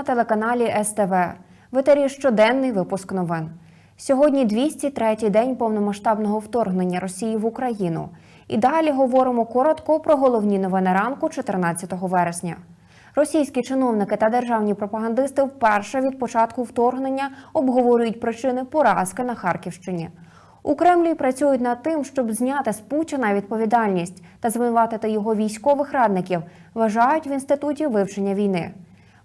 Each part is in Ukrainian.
На телеканалі СТВ. В етері щоденний випуск новин. Сьогодні 203-й день повномасштабного вторгнення Росії в Україну. І далі говоримо коротко про головні новини ранку 14 вересня. Російські чиновники та державні пропагандисти вперше від початку вторгнення обговорюють причини поразки на Харківщині. У Кремлі працюють над тим, щоб зняти з Путіна відповідальність та звинуватити його військових радників, вважають в інституті вивчення війни.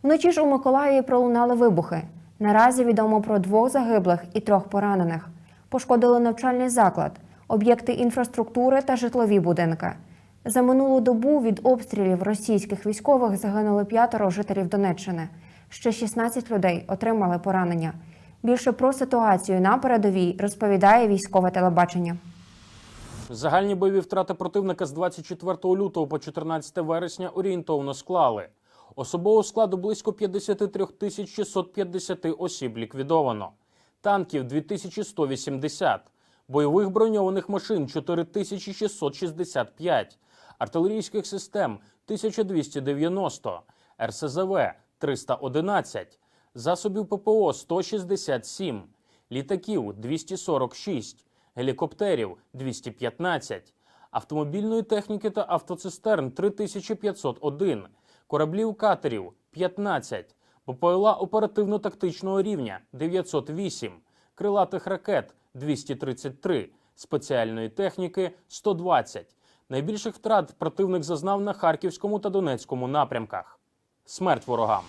Вночі ж у Миколаєві пролунали вибухи. Наразі відомо про двох загиблих і трьох поранених. Пошкодили навчальний заклад, об'єкти інфраструктури та житлові будинки. За минулу добу від обстрілів російських військових загинули п'ятеро жителів Донеччини. Ще 16 людей отримали поранення. Більше про ситуацію на передовій розповідає військове телебачення. Загальні бойові втрати противника з 24 лютого по 14 вересня орієнтовно склали. Особового складу близько 53 тисяч 650 осіб ліквідовано, танків 2180, бойових броньованих машин 4665, артилерійських систем 1290, РСЗВ 311, засобів ППО 167, літаків 246, гелікоптерів 215, автомобільної техніки та автоцистерн 3501, кораблів катерів 15, БПЛА оперативно-тактичного рівня 908, крилатих ракет 233, спеціальної техніки 120. Найбільших втрат противник зазнав на Харківському та Донецькому напрямках. Смерть ворогам.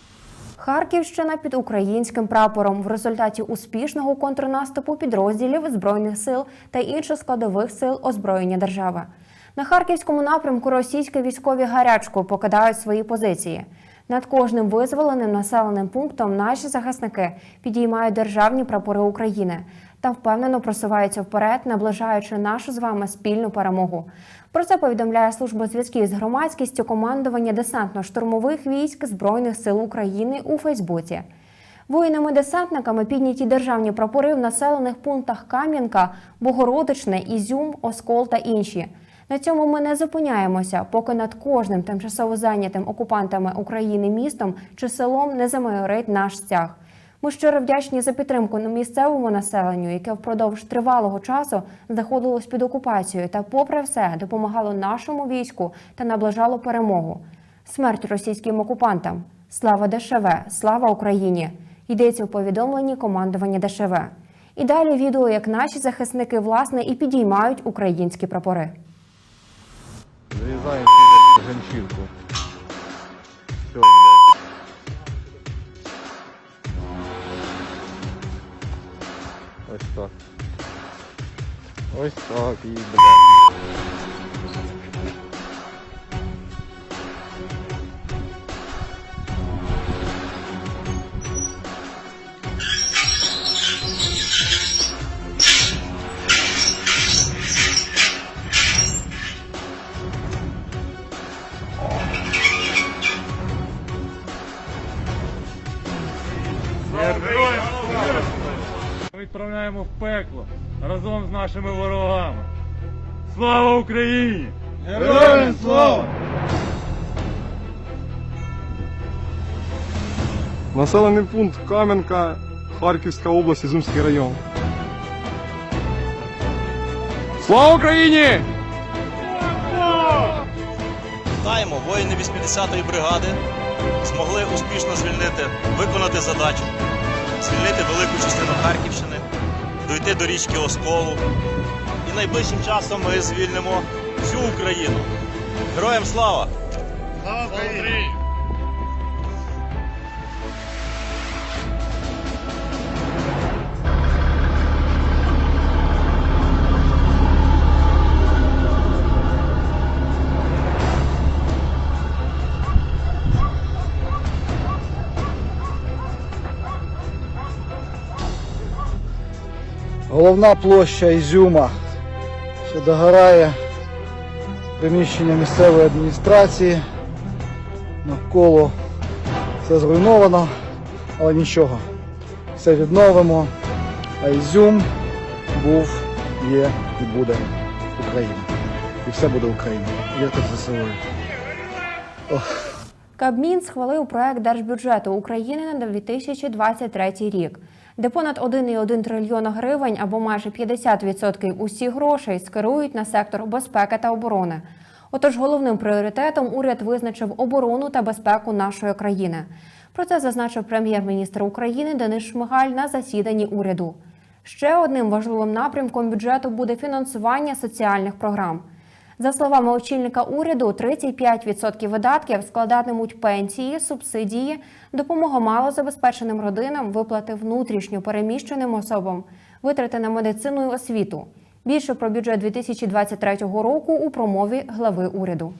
Харківщина під українським прапором в результаті успішного контрнаступу підрозділів збройних сил та інших складових сил озброєння держави. На харківському напрямку російські військові гарячку покидають свої позиції. Над кожним визволеним населеним пунктом наші захисники підіймають державні прапори України та впевнено просуваються вперед, наближаючи нашу з вами спільну перемогу. Про це повідомляє служба зв'язків з громадськістю командування десантно-штурмових військ Збройних сил України у Фейсбуці. Воїнами-десантниками підняті державні прапори в населених пунктах Кам'янка, Богородичне, Ізюм, Оскол та інші. На цьому ми не зупиняємося, поки над кожним тимчасово зайнятим окупантами України містом чи селом не замайорить наш стяг. Ми щиро вдячні за підтримку на місцевому населенню, яке впродовж тривалого часу знаходилось під окупацією та, попри все, допомагало нашому війську та наближало перемогу. Смерть російським окупантам. Слава ДШВ! Слава Україні! Йдеться у повідомленні командування ДШВ. І далі відео, як наші захисники власне і підіймають українські прапори. Блядь, ганчірку. Все, блядь. Ось так. Ось так і, блядь. Пекло разом з нашими ворогами. Слава Україні! Героям слава! Населений пункт Кам'янка, Харківська область, Ізюмський район. Слава Україні! Вітаємо, воїни 80-ї бригади змогли успішно звільнити, виконати задачу, звільнити велику частину Харківщини, дойти до річки Осколу. І найближчим часом ми звільнимо всю Україну. Героям слава! Слава Україні! Головна площа Ізюма, що догорає приміщення місцевої адміністрації. Навколо все зруйновано, але нічого. Все відновимо. А Ізюм був, є і буде Україна. І все буде Україна. Вірте ЗСУ. Ох. Кабмін схвалив проект держбюджету України на 2023 рік, де понад 1,1 трильйона гривень або майже 50% усіх грошей скерують на сектор безпеки та оборони. Отож, головним пріоритетом уряд визначив оборону та безпеку нашої країни. Про це зазначив прем'єр-міністр України Денис Шмигаль на засіданні уряду. Ще одним важливим напрямком бюджету буде фінансування соціальних програм. За словами очільника уряду, 35% видатків складатимуть пенсії, субсидії, допомога малозабезпеченим родинам, виплати внутрішньо переміщеним особам, витрати на медицину і освіту. Більше про бюджет 2023 року у промові глави уряду.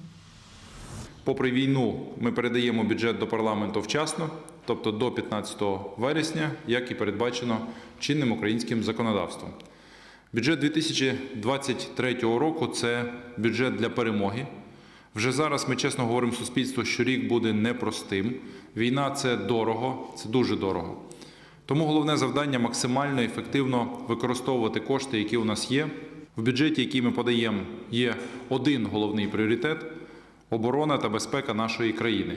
Попри війну, ми передаємо бюджет до парламенту вчасно, тобто до 15 вересня, як і передбачено чинним українським законодавством. Бюджет 2023 року це бюджет для перемоги. Вже зараз ми чесно говоримо суспільству, що рік буде непростим. Війна це дорого, це дуже дорого. Тому головне завдання максимально ефективно використовувати кошти, які у нас є. В бюджеті, який ми подаємо, є один головний пріоритет оборона та безпека нашої країни.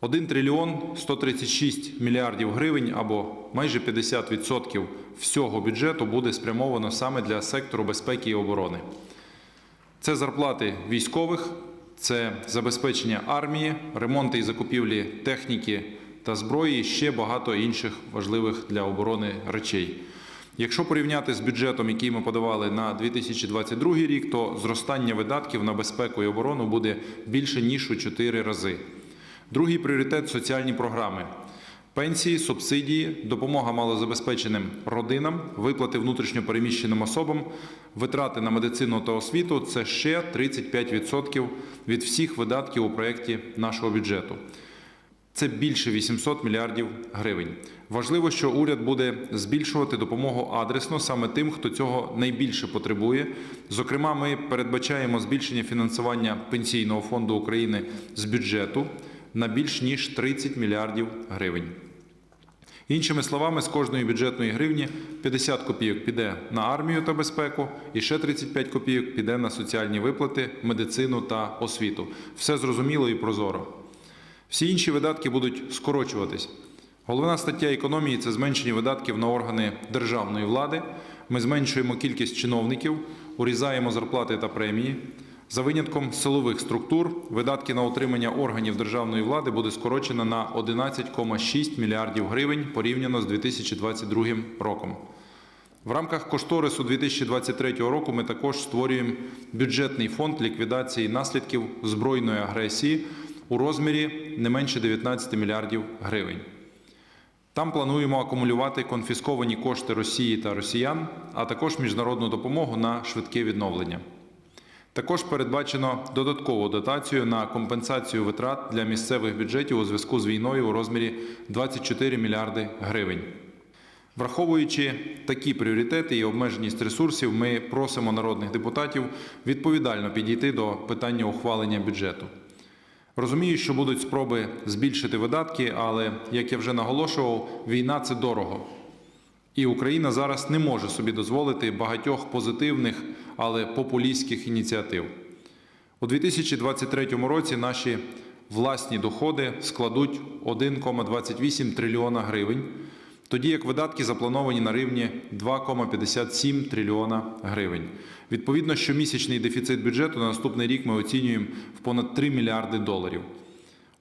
1 трильйон 136 мільярдів гривень або майже 50% всього бюджету буде спрямовано саме для сектору безпеки і оборони. Це зарплати військових, це забезпечення армії, ремонти і закупівлі техніки та зброї, і ще багато інших важливих для оборони речей. Якщо порівняти з бюджетом, який ми подавали на 2022 рік, то зростання видатків на безпеку і оборону буде більше ніж у 4 рази. Другий пріоритет соціальні програми. Пенсії, субсидії, допомога малозабезпеченим родинам, виплати внутрішньопереміщеним особам, витрати на медицину та освіту це ще 35% від всіх видатків у проєкті нашого бюджету. Це більше 800 мільярдів гривень. Важливо, що уряд буде збільшувати допомогу адресно саме тим, хто цього найбільше потребує. Зокрема, ми передбачаємо збільшення фінансування Пенсійного фонду України з бюджету на більш ніж 30 мільярдів гривень. Іншими словами, з кожної бюджетної гривні 50 копійок піде на армію та безпеку, і ще 35 копійок піде на соціальні виплати, медицину та освіту. Все зрозуміло і прозоро. Всі інші видатки будуть скорочуватись. Головна стаття економії це зменшення видатків на органи державної влади. Ми зменшуємо кількість чиновників, урізаємо зарплати та премії. За винятком силових структур, видатки на утримання органів державної влади буде скорочено на 11,6 мільярдів гривень порівняно з 2022 роком. В рамках кошторису 2023 року ми також створюємо бюджетний фонд ліквідації наслідків збройної агресії у розмірі не менше 19 мільярдів гривень. Там плануємо акумулювати конфісковані кошти Росії та росіян, а також міжнародну допомогу на швидке відновлення. Також передбачено додаткову дотацію на компенсацію витрат для місцевих бюджетів у зв'язку з війною у розмірі 24 мільярди гривень. Враховуючи такі пріоритети і обмеженість ресурсів, ми просимо народних депутатів відповідально підійти до питання ухвалення бюджету. Розумію, що будуть спроби збільшити видатки, але як я вже наголошував, війна це дорого. І Україна зараз не може собі дозволити багатьох позитивних, але популістських ініціатив. У 2023 році наші власні доходи складуть 1,28 трильйона гривень, тоді як видатки заплановані на рівні 2,57 трильйона гривень. Відповідно, щомісячний дефіцит бюджету на наступний рік ми оцінюємо в понад 3 мільярди доларів.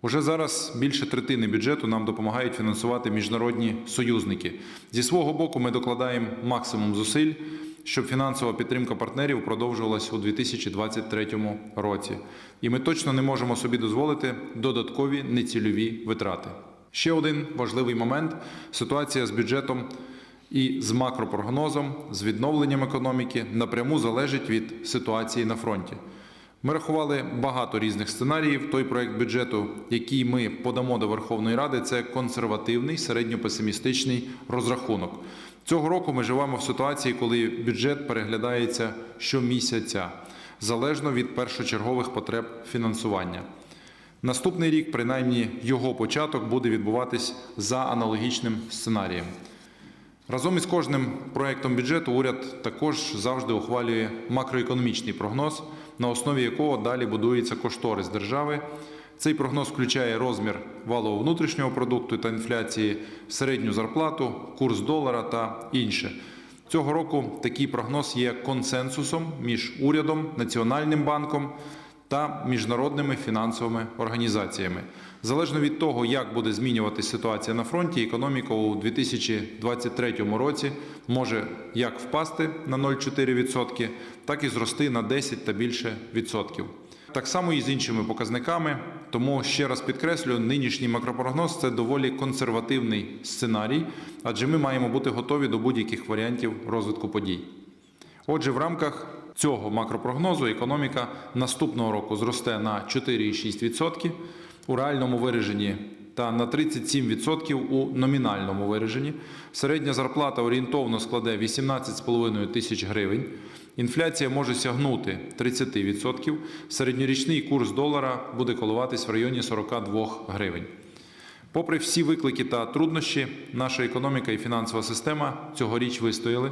Уже зараз більше третини бюджету нам допомагають фінансувати міжнародні союзники. Зі свого боку, ми докладаємо максимум зусиль, щоб фінансова підтримка партнерів продовжувалась у 2023 році. І ми точно не можемо собі дозволити додаткові нецільові витрати. Ще один важливий момент ситуація з бюджетом і з макропрогнозом, з відновленням економіки напряму залежить від ситуації на фронті. Ми рахували багато різних сценаріїв. Той проект бюджету, який ми подамо до Верховної Ради, це консервативний середньопесимістичний розрахунок. Цього року ми живемо в ситуації, коли бюджет переглядається щомісяця, залежно від першочергових потреб фінансування. Наступний рік, принаймні, його початок буде відбуватись за аналогічним сценарієм. Разом із кожним проектом бюджету уряд також завжди ухвалює макроекономічний прогноз, на основі якого далі будується кошторис держави. Цей прогноз включає розмір валового внутрішнього продукту та інфляції, середню зарплату, курс долара та інше. Цього року такий прогноз є консенсусом між урядом, Національним банком та міжнародними фінансовими організаціями. Залежно від того, як буде змінюватися ситуація на фронті, економіка у 2023 році може як впасти на 0,4%, так і зрости на 10 та більше відсотків. Так само і з іншими показниками. Тому ще раз підкреслюю, нинішній макропрогноз це доволі консервативний сценарій, адже ми маємо бути готові до будь-яких варіантів розвитку подій. Отже, в рамках цього макропрогнозу економіка наступного року зросте на 4,6% у реальному вираженні та на 37% у номінальному вираженні. Середня зарплата орієнтовно складе 18,5 тисяч гривень. Інфляція може сягнути 30%. Середньорічний курс долара буде коливатись в районі 42 гривень. Попри всі виклики та труднощі, наша економіка і фінансова система цьогоріч вистояли.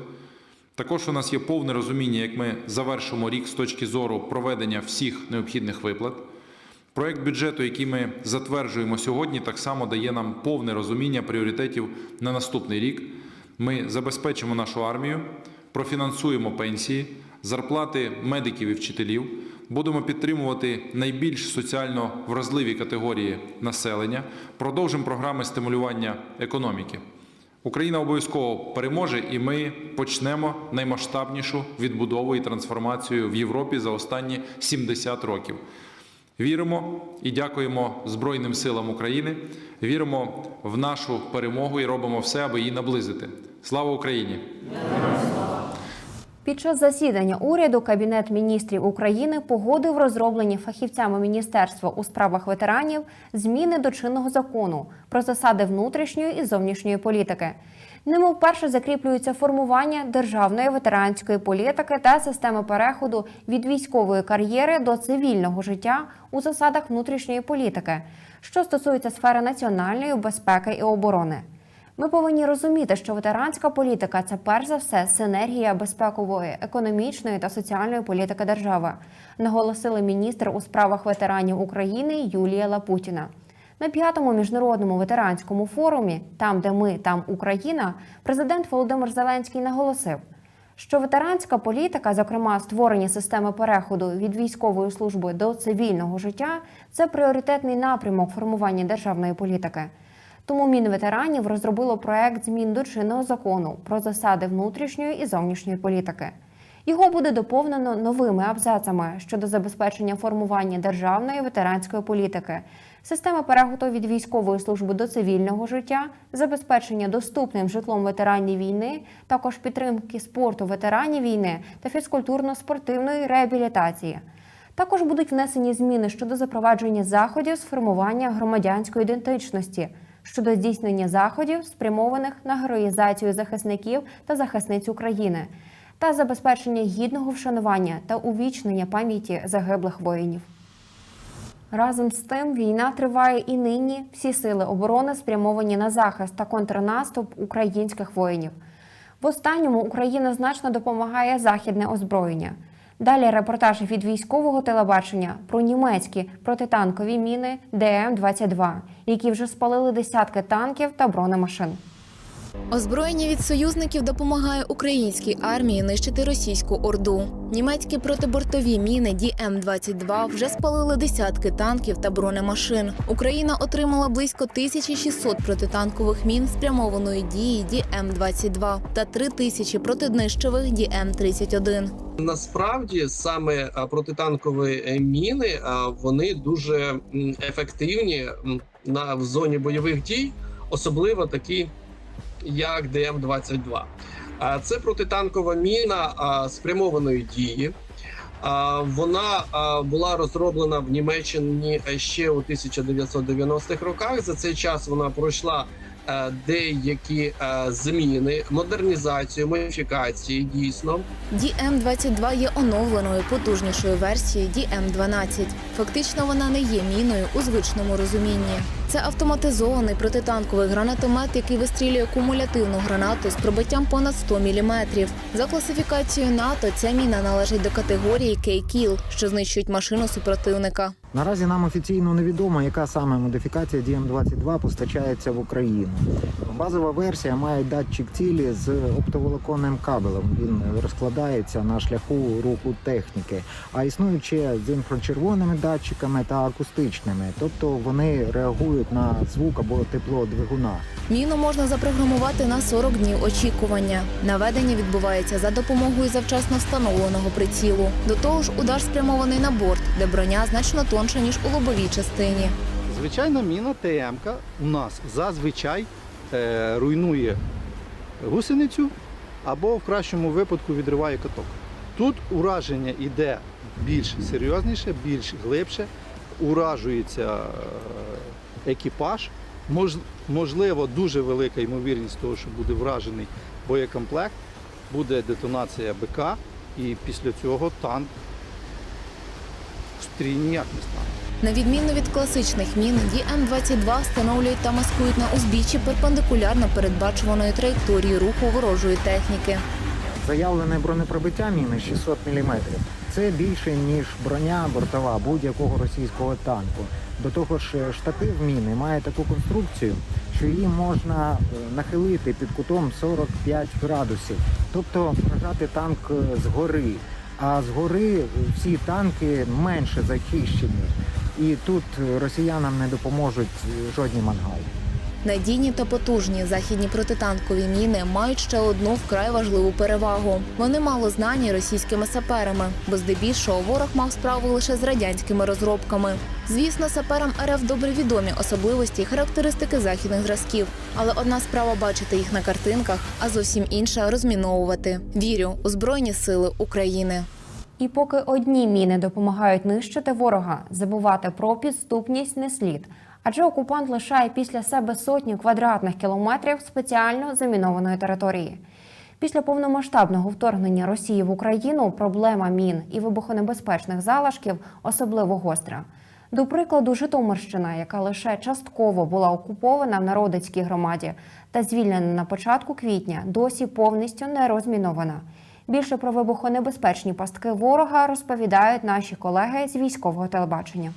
Також у нас є повне розуміння, як ми завершимо рік з точки зору проведення всіх необхідних виплат. Проект бюджету, який ми затверджуємо сьогодні, так само дає нам повне розуміння пріоритетів на наступний рік. Ми забезпечимо нашу армію, профінансуємо пенсії, зарплати медиків і вчителів, будемо підтримувати найбільш соціально вразливі категорії населення, продовжимо програми стимулювання економіки. Україна обов'язково переможе, і ми почнемо наймасштабнішу відбудову і трансформацію в Європі за останні 70 років. Віримо і дякуємо Збройним силам України. Віримо в нашу перемогу і робимо все, аби її наблизити. Слава Україні! Під час засідання уряду Кабінет міністрів України погодив розроблені фахівцями Міністерства у справах ветеранів зміни до чинного закону про засади внутрішньої і зовнішньої політики. Ними вперше закріплюється формування державної ветеранської політики та системи переходу від військової кар'єри до цивільного життя у засадах внутрішньої політики, що стосується сфери національної безпеки і оборони. Ми повинні розуміти, що ветеранська політика це перш за все синергія безпекової, економічної та соціальної політики держави, наголосили міністр у справах ветеранів України Юлія Лапутіна. На п'ятому міжнародному ветеранському форумі, там де ми, там Україна, президент Володимир Зеленський наголосив, що ветеранська політика, зокрема створення системи переходу від військової служби до цивільного життя, це пріоритетний напрямок формування державної політики. Тому Мінветеранів розробило проект змін до чинного закону про засади внутрішньої і зовнішньої політики. Його буде доповнено новими абзацами щодо забезпечення формування державної ветеранської політики, системи переходу від військової служби до цивільного життя, забезпечення доступним житлом ветеранів війни, також підтримки спорту ветеранів війни та фізкультурно-спортивної реабілітації. Також будуть внесені зміни щодо запровадження заходів з формування громадянської ідентичності, щодо здійснення заходів, спрямованих на героїзацію захисників та захисниць України, та забезпечення гідного вшанування та увічнення пам'яті загиблих воїнів. Разом з тим, війна триває і нині всі сили оборони спрямовані на захист та контрнаступ українських воїнів. В останньому Україна значно допомагає західне озброєння. Далі репортаж від військового телебачення про німецькі протитанкові міни ДМ-22, які вже спалили десятки танків та бронемашин. Озброєння від союзників допомагає українській армії нищити російську орду. Німецькі протибортові міни DM-22 вже спалили десятки танків та бронемашин. Україна отримала близько 1600 протитанкових мін спрямованої дії DM-22 та 3000 протиднищових DM-31. Насправді саме протитанкові е, міни вони дуже ефективні на в зоні бойових дій, особливо такі, як ДМ-22. А Це протитанкова міна спрямованої дії. А, Вона була розроблена в Німеччині ще у 1990-х роках. За цей час вона пройшла е, деякі е, зміни, модернізацію, модифікації дійсно. DM-22 є оновленою потужнішою версією DM-12. Фактично вона не є міною у звичному розумінні. Це автоматизований протитанковий гранатомет, який вистрілює кумулятивну гранату з пробиттям понад 100 мм. За класифікацією НАТО ця міна належить до категорії K-Kill, що знищують машину супротивника. Наразі нам офіційно невідомо, яка саме модифікація DM-22 постачається в Україну. Базова версія має датчик цілі з оптоволоконним кабелем. Він розкладається на шляху руху техніки. А існують ще з інфрачервоними датчиками та акустичними, тобто вони реагують на звук або тепло двигуна. Міну можна запрограмувати на 40 днів очікування. Наведення відбувається за допомогою завчасно встановленого прицілу. До того ж, удар спрямований на борт, де броня значно тонша ніж у лобовій частині. Звичайна міна ТМ у нас зазвичай е, руйнує гусеницю або в кращому випадку відриває каток. Тут ураження йде більш серйозніше, більш глибше, уражується е, екіпаж. Мож, можливо, дуже велика ймовірність того, що буде вражений боєкомплект, буде детонація БК, і після цього танк стрій ніяк не стане. На відміну від класичних мін, DM-22 встановлюють та маскують на узбіччі перпендикулярно передбачуваної траєкторії руху ворожої техніки. Заявлене бронепробиття міни 600 мм. Це більше ніж броня бортова будь-якого російського танку. До того ж, штатив міни має таку конструкцію, що її можна е, нахилити під кутом 45 градусів, тобто вражати танк е, згори. А згори всі танки менше захищені. І тут росіянам не допоможуть е, жодні мангали. Надійні та потужні західні протитанкові міни мають ще одну вкрай важливу перевагу. Вони мало знані російськими саперами, бо здебільшого ворог мав справу лише з радянськими розробками. Звісно, саперам РФ добре відомі особливості і характеристики західних зразків. Але одна справа бачити їх на картинках, а зовсім інша розміновувати. Вірю у Збройні Сили України. І поки одні міни допомагають нищити ворога, забувати про підступність не слід. Адже окупант лишає після себе сотні квадратних кілометрів спеціально замінованої території. Після повномасштабного вторгнення Росії в Україну проблема мін і вибухонебезпечних залишків особливо гостра. До прикладу, Житомирщина, яка лише частково була окупована в народицькій громаді та звільнена на початку квітня, досі повністю не розмінована. Більше про вибухонебезпечні пастки ворога розповідають наші колеги з військового телебачення.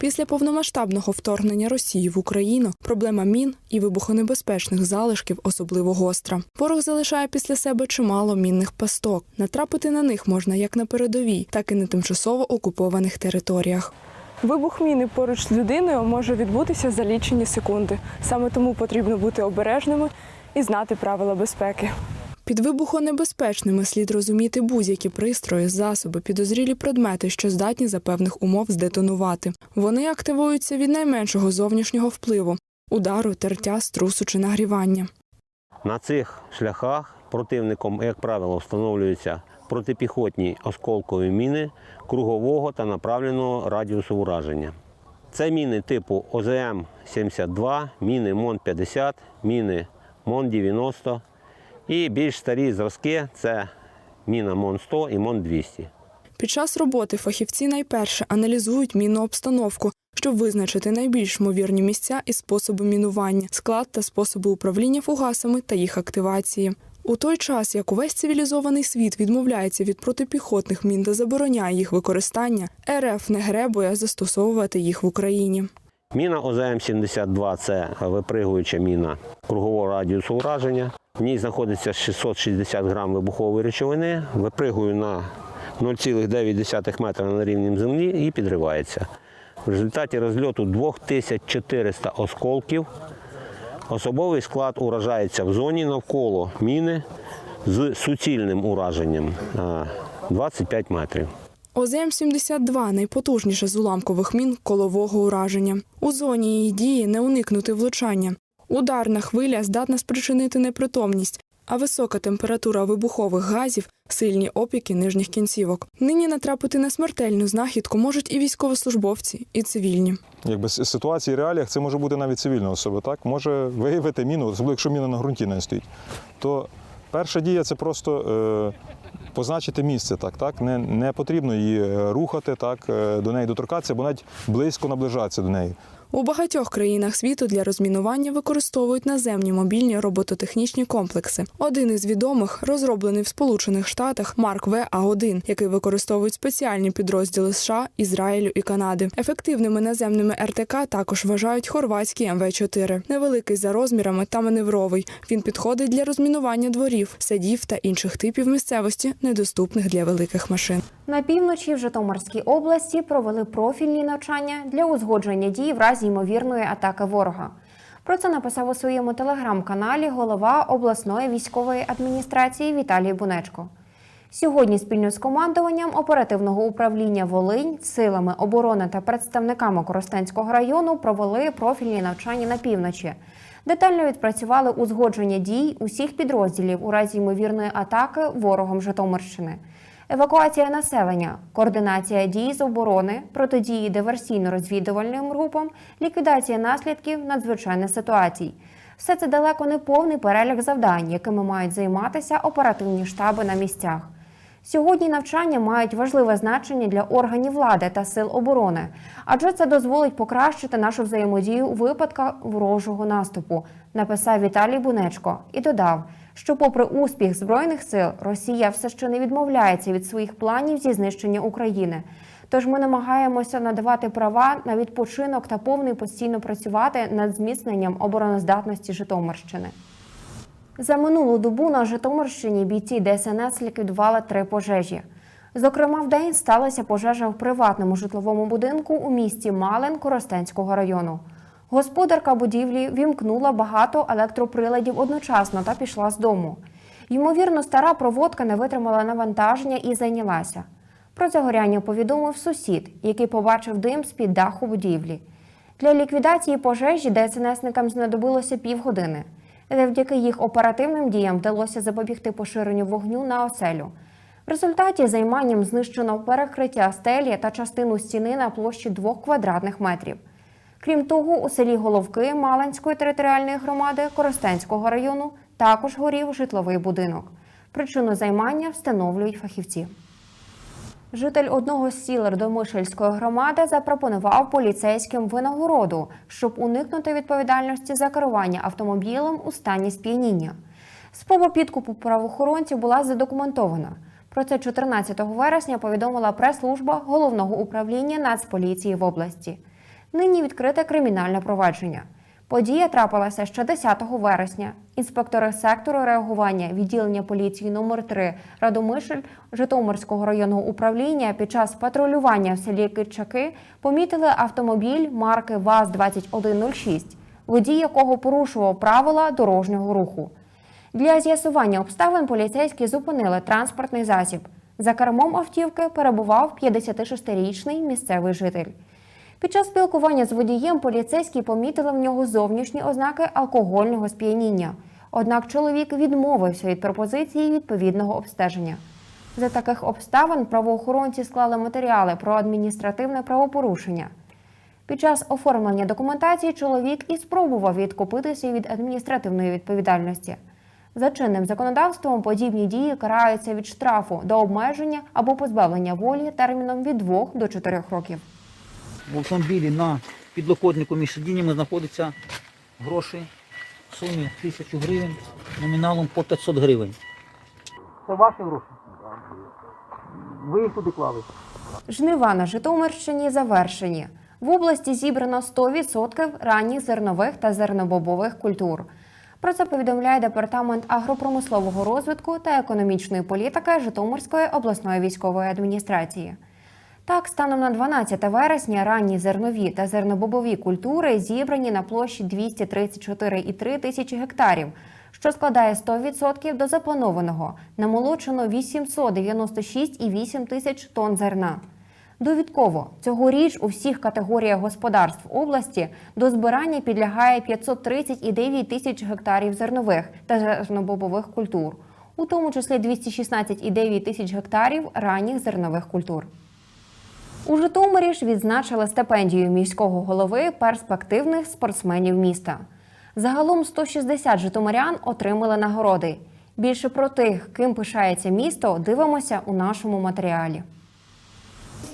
Після повномасштабного вторгнення Росії в Україну проблема мін і вибухонебезпечних залишків особливо гостра. Ворог залишає після себе чимало мінних пасток. Натрапити на них можна як на передовій, так і на тимчасово окупованих територіях. Вибух міни поруч з людиною може відбутися за лічені секунди. Саме тому потрібно бути обережними і знати правила безпеки. Під вибухонебезпечними слід розуміти будь-які пристрої, засоби, підозрілі предмети, що здатні за певних умов здетонувати. Вони активуються від найменшого зовнішнього впливу удару, тертя, струсу чи нагрівання. На цих шляхах противником, як правило, встановлюються протипіхотні осколкові міни кругового та направленого радіусу ураження. Це міни типу ОЗМ-72, міни МОН-50, міни МОН-90 і більш старі зразки це міна МОН-100 і МОН-200. Під час роботи фахівці найперше аналізують мінну обстановку, щоб визначити найбільш ймовірні місця і способи мінування, склад та способи управління фугасами та їх активації. У той час, як увесь цивілізований світ відмовляється від протипіхотних мін та забороняє їх використання, РФ не гребує застосовувати їх в Україні. Міна ОЗМ-72 це випригуюча міна кругового радіусу ураження. В ній знаходиться 660 грам вибухової речовини, випригує на 0,9 метра над рівнем землі і підривається. В результаті розльоту 2400 осколків особовий склад уражається в зоні навколо міни з суцільним ураженням 25 метрів. ОЗМ-72 – найпотужніша з уламкових мін колового ураження. У зоні її дії не уникнути влучання. Ударна хвиля здатна спричинити непритомність, а висока температура вибухових газів сильні опіки нижніх кінцівок. Нині натрапити на смертельну знахідку можуть і військовослужбовці, і цивільні. Якби ситуації реаліях це може бути навіть цивільна особа, так? Може виявити міну, особливо якщо міна на ґрунті не стоїть. То перша дія це просто е, позначити місце. Так, так? Не, не потрібно її е, рухати, так, е, до неї доторкатися, бо навіть близько наближатися до неї. У багатьох країнах світу для розмінування використовують наземні мобільні робототехнічні комплекси. Один із відомих розроблений в Сполучених Штатах Марк В А1, який використовують спеціальні підрозділи США, Ізраїлю і Канади. Ефективними наземними РТК також вважають хорватський МВ-4. Невеликий за розмірами та маневровий. Він підходить для розмінування дворів, садів та інших типів місцевості, недоступних для великих машин. На півночі в Житомирській області провели профільні навчання для узгодження дій в разі ймовірної атаки ворога. Про це написав у своєму телеграм-каналі голова обласної військової адміністрації Віталій Бунечко. Сьогодні спільно з командуванням оперативного управління Волинь, силами оборони та представниками Коростенського району провели профільні навчання на півночі. Детально відпрацювали узгодження дій усіх підрозділів у разі ймовірної атаки ворогом Житомирщини. Евакуація населення, координація дій з оборони, протидії диверсійно-розвідувальним групам, ліквідація наслідків надзвичайних ситуацій. Все це далеко не повний перелік завдань, якими мають займатися оперативні штаби на місцях. Сьогодні навчання мають важливе значення для органів влади та сил оборони, адже це дозволить покращити нашу взаємодію у випадках ворожого наступу, написав Віталій Бунечко і додав, що, попри успіх збройних сил, Росія все ще не відмовляється від своїх планів зі знищення України. Тож ми намагаємося надавати права на відпочинок та повний постійно працювати над зміцненням обороноздатності Житомирщини. За минулу добу на Житомирщині бійці ДСНС ліквідували три пожежі. Зокрема, в день сталася пожежа в приватному житловому будинку у місті Малин Коростенського району. Господарка будівлі вімкнула багато електроприладів одночасно та пішла з дому. Ймовірно, стара проводка не витримала навантаження і зайнялася. Про загоряння повідомив сусід, який побачив дим з-під даху будівлі. Для ліквідації пожежі ДСНСникам знадобилося півгодини. Завдяки їх оперативним діям вдалося запобігти поширенню вогню на оселю. В результаті займанням знищено перекриття стелі та частину стіни на площі 2 квадратних метрів. Крім того, у селі Головки Маланської територіальної громади Коростенського району також горів житловий будинок. Причину займання встановлюють фахівці. Житель одного з сіл Родомишельської громади запропонував поліцейським винагороду, щоб уникнути відповідальності за керування автомобілем у стані сп'яніння. Спроба підкупу правоохоронців була задокументована. Про це 14 вересня повідомила прес-служба головного управління Нацполіції в області. Нині відкрите кримінальне провадження. Подія трапилася ще 10 вересня. Інспектори сектору реагування відділення поліції номер 3 Радомишль Житомирського районного управління під час патрулювання в селі Кичаки помітили автомобіль марки ВАЗ-2106, водій якого порушував правила дорожнього руху. Для з'ясування обставин поліцейські зупинили транспортний засіб. За кермом автівки перебував 56-річний місцевий житель. Під час спілкування з водієм поліцейські помітили в нього зовнішні ознаки алкогольного сп'яніння. Однак чоловік відмовився від пропозиції відповідного обстеження. За таких обставин правоохоронці склали матеріали про адміністративне правопорушення. Під час оформлення документації чоловік і спробував відкупитися від адміністративної відповідальності. За чинним законодавством подібні дії караються від штрафу до обмеження або позбавлення волі терміном від 2 до 4 років. В автомобілі на підлокотнику між сидіннями знаходяться гроші в сумі 1000 гривень, номіналом по 500 гривень. Це ваші гроші? Ви їх туди клали? Жнива на Житомирщині завершені. В області зібрано 100% ранніх зернових та зернобобових культур. Про це повідомляє департамент агропромислового розвитку та економічної політики Житомирської обласної військової адміністрації. Так, станом на 12 вересня ранні зернові та зернобобові культури зібрані на площі 234,3 тисячі гектарів, що складає 100% до запланованого. Намолочено 896,8 тисяч тонн зерна. Довідково цьогоріч у всіх категоріях господарств області до збирання підлягає 530,9 тисяч гектарів зернових та зернобобових культур, у тому числі 216,9 тисяч гектарів ранніх зернових культур. У Житомирі ж відзначили стипендію міського голови перспективних спортсменів міста. Загалом 160 житомирян отримали нагороди. Більше про тих, ким пишається місто, дивимося у нашому матеріалі.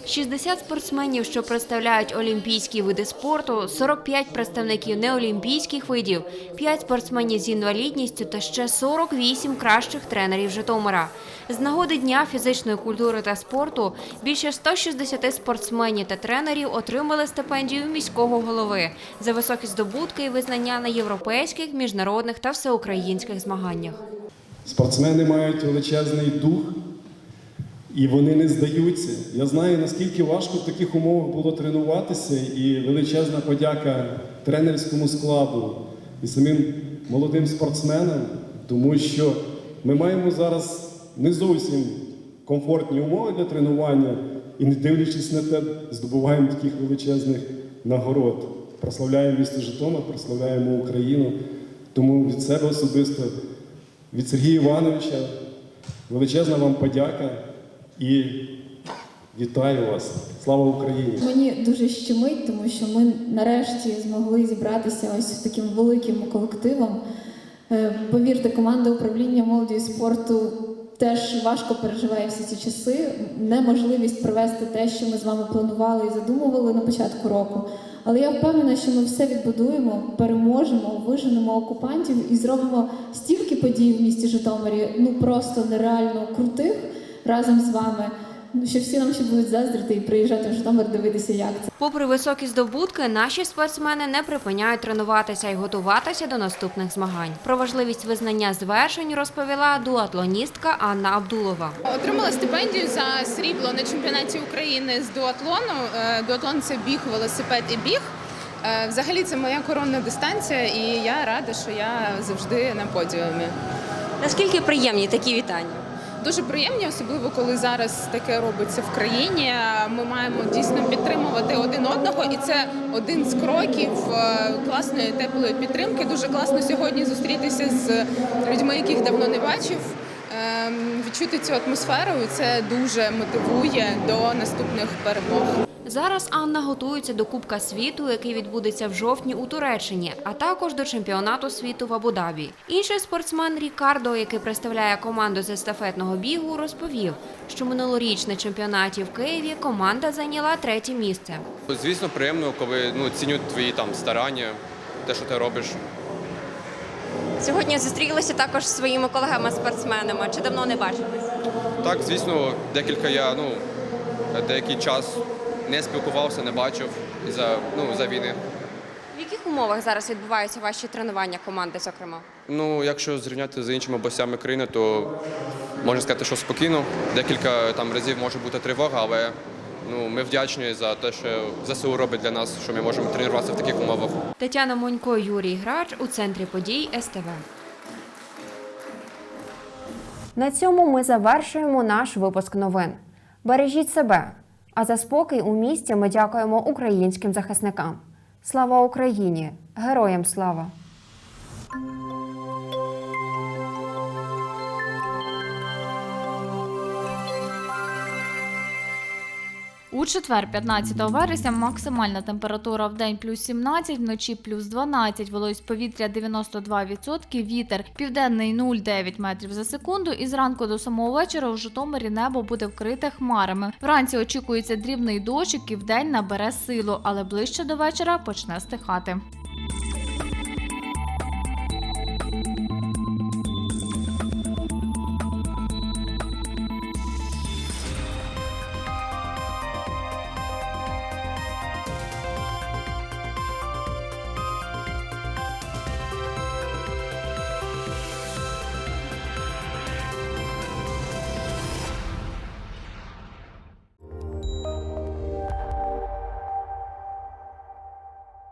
60 спортсменів, що представляють олімпійські види спорту, 45 представників неолімпійських видів, 5 спортсменів з інвалідністю та ще 48 кращих тренерів Житомира. З нагоди Дня фізичної культури та спорту більше 160 спортсменів та тренерів отримали стипендію міського голови за високі здобутки і визнання на європейських, міжнародних та всеукраїнських змаганнях. Спортсмени мають величезний дух, і вони не здаються. Я знаю, наскільки важко в таких умовах було тренуватися, і величезна подяка тренерському складу і самим молодим спортсменам, тому що ми маємо зараз не зовсім комфортні умови для тренування, і не дивлячись на те, здобуваємо таких величезних нагород. Прославляємо місто Житомир, прославляємо Україну. Тому від себе особисто від Сергія Івановича величезна вам подяка і вітаю вас. Слава Україні! Мені дуже щемить, тому що ми нарешті змогли зібратися ось з таким великим колективом. Е, Повірте, команда управління молоді і спорту теж важко переживає всі ці часи. Неможливість провести те, що ми з вами планували і задумували на початку року. Але я впевнена, що ми все відбудуємо, переможемо, виженемо окупантів і зробимо стільки подій в місті Житомирі, ну просто нереально крутих разом з вами. ну, Що всі нам ще будуть заздрити і приїжджати в Житомир дивитися, як це. Попри високі здобутки, наші спортсмени не припиняють тренуватися і готуватися до наступних змагань. Про важливість визнання звершень розповіла дуатлоністка Анна Абдулова. Отримала стипендію за срібло на чемпіонаті України з дуатлону. Е, Дуатлон це біг, велосипед і біг. Е, Взагалі це моя коронна дистанція, і я рада, що я завжди на подіумі. Наскільки приємні такі вітання? Дуже приємні, особливо коли зараз таке робиться в країні. Ми маємо дійсно підтримувати один одного, і це один з кроків е, класної теплої підтримки. Дуже класно сьогодні зустрітися з людьми, яких давно не бачив. Ем, Відчути цю атмосферу, це дуже мотивує до наступних перемог. Зараз Анна готується до Кубка світу, який відбудеться в жовтні у Туреччині, а також до чемпіонату світу в Абу-Дабі. Інший спортсмен Рікардо, який представляє команду з естафетного бігу, розповів, що минулоріч на чемпіонаті в Києві команда зайняла третє місце. Звісно, приємно, коли ну, цінять твої там старання, те, що ти робиш. Сьогодні зустрілися також зі своїми колегами-спортсменами. Чи давно не бачились? Так, звісно, декілька я ну, деякий час не спілкувався, не бачив за, ну, за війни. В яких умовах зараз відбуваються ваші тренування команди, зокрема? Ну, якщо зрівняти з іншими областями країни, то можна сказати, що спокійно. Декілька там разів може бути тривога, але ну, ми вдячні за те, що ЗСУ робить для нас, що ми можемо тренуватися в таких умовах. Тетяна Монько, Юрій Грач у центрі подій СТВ. На цьому ми завершуємо наш випуск новин. Бережіть себе. А за спокій у місті ми дякуємо українським захисникам. Слава Україні! Героям слава! У четвер, 15 вересня, максимальна температура в день плюс 17, вночі плюс 12, вологість повітря 92%, вітер південний 0,9 метрів за секунду. І зранку до самого вечора у Житомирі небо буде вкрите хмарами. Вранці очікується дрібний дощик і вдень набере силу, але ближче до вечора почне стихати.